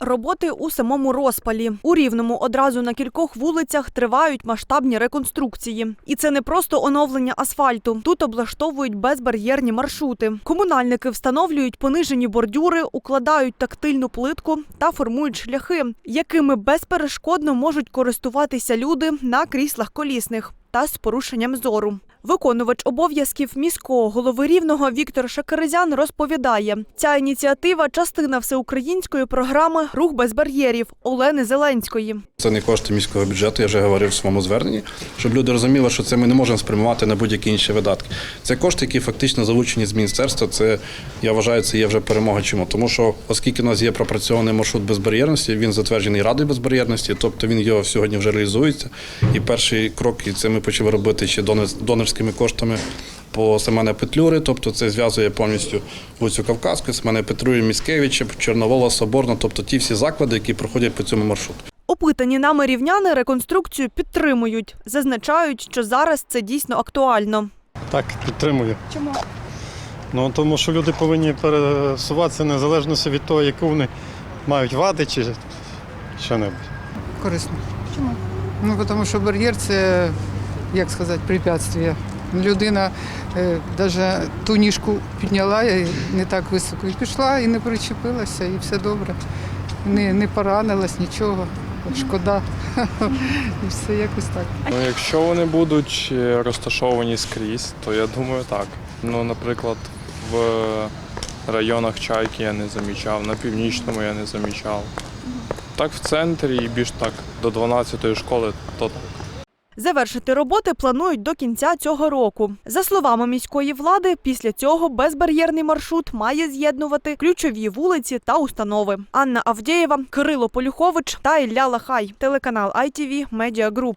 Роботи у самому розпалі. У Рівному одразу на кількох вулицях тривають масштабні реконструкції. І це не просто оновлення асфальту. Тут облаштовують безбар'єрні маршрути. Комунальники встановлюють понижені бордюри, укладають тактильну плитку та формують шляхи, якими безперешкодно можуть користуватися люди на кріслах колісних та з порушенням зору. Виконувач обов'язків міського голови рівного Віктор Шакерезян розповідає, ця ініціатива частина всеукраїнської програми Рух без бар'єрів Олени Зеленської. Це не кошти міського бюджету, я вже говорив в своєму зверненні, щоб люди розуміли, що це ми не можемо спрямувати на будь-які інші видатки. Це кошти, які фактично залучені з міністерства. Це я вважаю, це є вже перемога. Чому? Тому що оскільки у нас є пропрацьований маршрут безбар'єрності, він затверджений радою безбар'єрності, тобто він його сьогодні вже реалізується. І перший крок, і це ми почали робити ще донорськими коштами. По Семена Петлюри, тобто це зв'язує повністю вулицю Кавказську, Семена Петлюри, Міськевича, Чорновола, Соборна, тобто ті всі заклади, які проходять по цьому маршруту. Опитані нами рівняни реконструкцію підтримують. Зазначають, що зараз це дійсно актуально. Так, підтримую. Чому? Ну тому що люди повинні пересуватися незалежно від того, яку вони мають вади чи що-небудь. корисно. Чому? Ну, тому що бар'єр це, як сказати, препятствие. Людина навіть ту ніжку підняла і не так високо і пішла, і не причепилася, і все добре. Не, не поранилась, нічого. Шкода. І все якось так. Ну, якщо вони будуть е, розташовані скрізь, то я думаю так. Ну, наприклад, в районах Чайки я не замічав, на північному я не замічав. Так в центрі і більш так до 12-ї школи, то так. Завершити роботи планують до кінця цього року. За словами міської влади, після цього безбар'єрний маршрут має з'єднувати ключові вулиці та установи. Анна Авдєєва, Кирило Полюхович та Ілля Лахай. Телеканал ITV Media Group.